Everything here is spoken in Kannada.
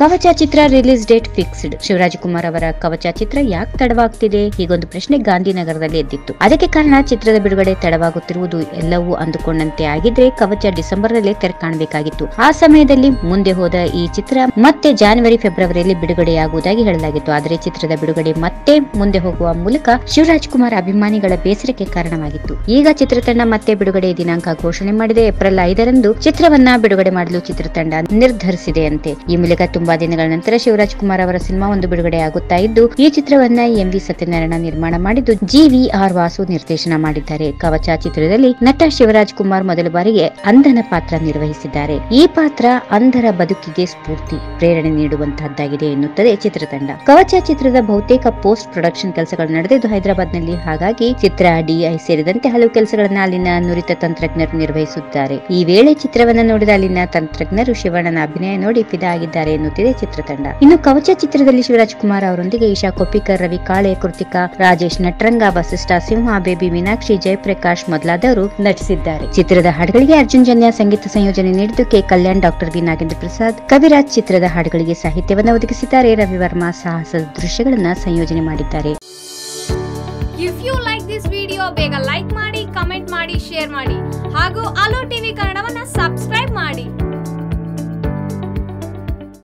ಕವಚ ಚಿತ್ರ release date fixed. Shivaraj Kumar ಅವರ ಕವಚ ಚಿತ್ರ ಯಾಕೆ ತಡವಾಗ್ತಿದೆ? ಹೀಗೊಂದು ಪ್ರಶ್ನೆ ಗಾಂಧಿನಗರದಲ್ಲಿ ಎದ್ದಿತ್ತು. ಅದಕ್ಕೆ ಕಾರಣ ಚಿತ್ರದ ಬಿಡುಗಡೆ ತಡವಾಗುತ್ತಿರುವುದು ಎಲ್ಲವೂ ಅಂದುಕೊಂಡಂತೆ ಆಗಿದ್ರೆ ಕವಚ ಡಿಸೆಂಬರ್ನಲ್ಲಿ ತೆರೆ ಕಾಣಬೇಕಾಗಿತ್ತು. ಆ ಸಮಯದಲ್ಲಿ ಮುಂದೆ ಹೋದ ಈ ಚಿತ್ರ ಮತ್ತೆ ಜಾನ್ವರಿ, ಫೆಬ್ರವರಿಯಲ್ಲಿ ಬಿಡುಗಡೆಯಾಗುವುದಾಗಿ ಹೇಳಲಾಗಿತ್ತು. ಆದರೆ ಚಿತ್ರದ ಬಿಡುಗಡೆ ಮತ್ತೆ ಮುಂದೆ ಹೋಗುವ ಮೂಲಕ ಶಿವರಾಜ್ ಕುಮಾರ್ ಅಭಿಮಾನಿಗಳ ಬೇಸರಕ್ಕೆ ಕಾರಣವಾಗಿತ್ತು. ಈಗ ಚಿತ್ರತಂಡ ಮತ್ತೆ ಬಿಡುಗಡೆ ದಿನಾಂಕ ಘೋಷಣೆ ಮಾಡಿದೆ. ಏಪ್ರಿಲ್ ಐದರಂದು ಚಿತ್ರವನ್ನ ಬಿಡುಗಡೆ ಮಾಡಲು ಚಿತ್ರತಂಡ ನಿರ್ಧರಿಸಿದೆಯಂತೆ. ಈ ಮೂಲಕ ತುಂಬಾ ದಿನಗಳ ನಂತರ ಶಿವರಾಜ್ ಕುಮಾರ್ ಅವರ ಸಿನಿಮಾ ಒಂದು ಬಿಡುಗಡೆ ಆಗುತ್ತಾ ಇದ್ದು, ಈ ಚಿತ್ರವನ್ನ ಎಂ ವಿ ಸತ್ಯನಾರಾಯಣ ನಿರ್ಮಾಣ ಮಾಡಿದ್ದು, ಜಿ ವಿ ಆರ್ ವಾಸು ನಿರ್ದೇಶನ ಮಾಡಿದ್ದಾರೆ. ಕವಚ ಚಿತ್ರದಲ್ಲಿ ನಟ ಶಿವರಾಜ್ ಕುಮಾರ್ ಮೊದಲ ಬಾರಿಗೆ ಅಂಧನ ಪಾತ್ರ ನಿರ್ವಹಿಸಿದ್ದಾರೆ. ಈ ಪಾತ್ರ ಅಂಧರ ಬದುಕಿಗೆ ಸ್ಫೂರ್ತಿ, ಪ್ರೇರಣೆ ನೀಡುವಂತಹದ್ದಾಗಿದೆ ಎನ್ನುತ್ತದೆ ಚಿತ್ರತಂಡ. ಕವಚ ಚಿತ್ರದ ಬಹುತೇಕ ಪೋಸ್ಟ್ ಪ್ರೊಡಕ್ಷನ್ ಕೆಲಸಗಳು ನಡೆದಿದ್ದು ಹೈದರಾಬಾದ್ನಲ್ಲಿ ಹಾಗಾಗಿ ಚಿತ್ರ ಡಿಐ ಸೇರಿದಂತೆ ಹಲವು ಕೆಲಸಗಳನ್ನು ಅಲ್ಲಿನ ನುರಿತ ತಂತ್ರಜ್ಞರು ನಿರ್ವಹಿಸುತ್ತಾರೆ. ಈ ವೇಳೆ ಚಿತ್ರವನ್ನ ನೋಡಿದ ಅಲ್ಲಿನ ತಂತ್ರಜ್ಞರು ಶಿವಣ್ಣನ ಅಭಿನಯ ನೋಡಿ ಫಿದಾ ಆಗಿದ್ದಾರೆ ಎನ್ನುತ್ತಿದೆ ಚಿತ್ರತಂಡ. ಇನ್ನು ಕವಚ ಚಿತ್ರದಲ್ಲಿ ಶಿವರಾಜ್ ಕುಮಾರ್ ಅವರೊಂದಿಗೆ ಈಶಾ ಕೊಪ್ಪಿಕರ್ ರವಿ ಕಾಳೆ, ಕೃತಿಕಾ, ರಾಜೇಶ್ ನಟರಂಗ, ವಸಿಷ್ಠ ಸಿಂಹ, ಬೇಬಿ ಮೀನಾಕ್ಷಿ, ಜಯಪ್ರಕಾಶ್ ಮೊದಲಾದವರು ನಟಿಸಿದ್ದಾರೆ. ಚಿತ್ರದ ಹಾಡುಗಳಿಗೆ ಅರ್ಜುನ್ ಜನ್ಯ ಸಂಗೀತ ಸಂಯೋಜನೆ ನೀಡಿದ್ದು K Kalyan, doctor V Nagendra Prasad. Kaviraj ಚಿತ್ರದ ಹಾಡುಗಳಿಗೆ ಸಾಹಿತ್ಯವನ್ನು ಒದಗಿಸಿದ್ದಾರೆ. ರವಿ ವರ್ಮಾ ಸಾಹಸ ದೃಶ್ಯಗಳನ್ನು ಸಂಯೋಜನೆ ಮಾಡಿದ್ದಾರೆ. If you like this video ಬೇಗ ಲೈಕ್ ಮಾಡಿ ಕಮೆಂಟ್ ಮಾಡಿ ಶೇರ್ ಮಾಡಿ. ಹಾಗೂ ಅಲೋ ಟಿವಿ ಕನ್ನಡವನ್ನು ಸಬ್ಸ್ಕ್ರೈಬ್ ಮಾಡಿ.